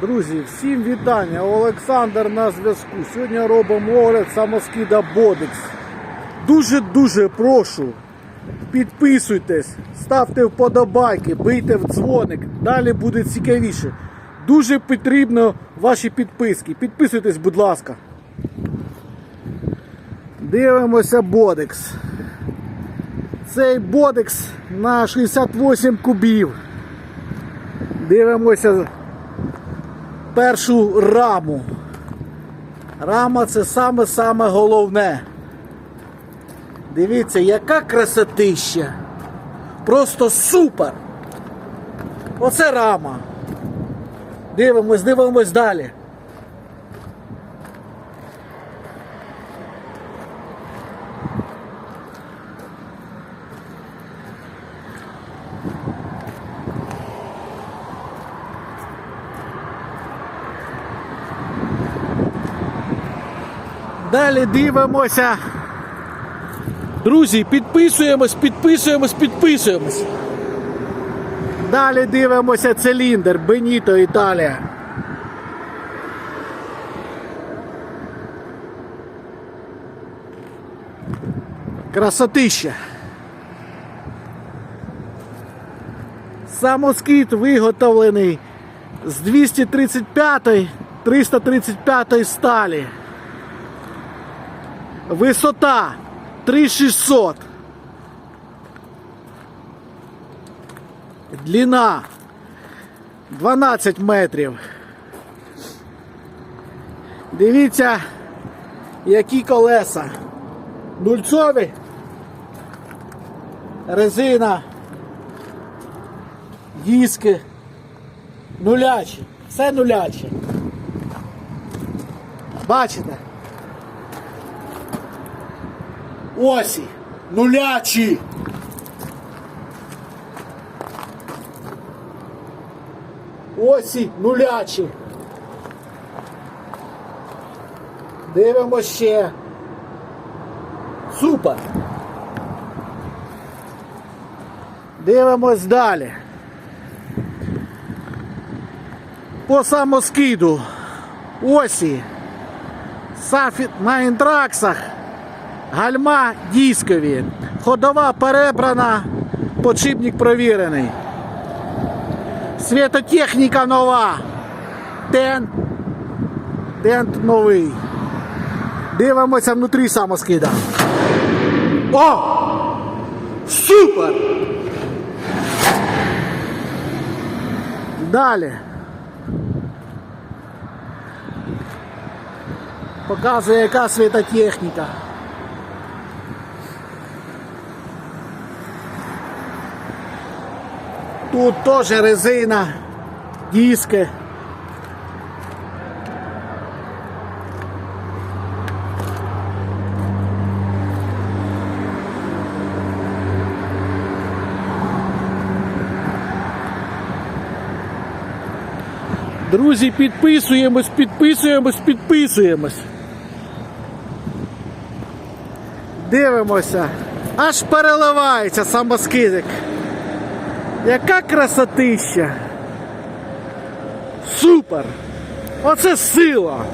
Друзі, всім вітання. Олександр на зв'язку. Сьогодні робимо огляд самоскида Бодекс. Дуже-дуже прошу. Підписуйтесь, ставте вподобайки, бийте в дзвоник. Далі буде цікавіше. Дуже потрібно ваші підписки. Підписуйтесь, будь ласка. Дивимося Бодекс. Цей Бодекс на 68 кубів. Дивимося першу раму. Рама це саме-саме головне. Дивіться, яка красотища. Просто супер. Оце рама. Дивимось, дивимось далі. Далі дивимося. Друзі, підписуємось, підписуємось, підписуємось. Далі дивимося циліндр Беніто Італія. Красотища. Самоскид виготовлений з 235 335 сталі. Висота 3600. Длина 12 метрів. Дивіться, які колеса. Нульцові. Резина. Диски. Нулячі. Все нулячі. Бачите? Осі. Нулячі. Осі нулячі. Дивимось ще. Супер. Дивимось далі. По самоскиду. Осі. Сафі на інтраксах. Гальма дискові. Ходова перебрана, подшипник провірений. Світотехніка нова. Тент. Тент новий. Дивимося внутрі самоскида. О! Супер! Далі. Показує, яка світотехніка. Тут теж резина, диски. Друзі, підписуємось, підписуємось, підписуємось. Дивимося. Аж переливається самоскидик. Яка красотища! Супер! Оце сила!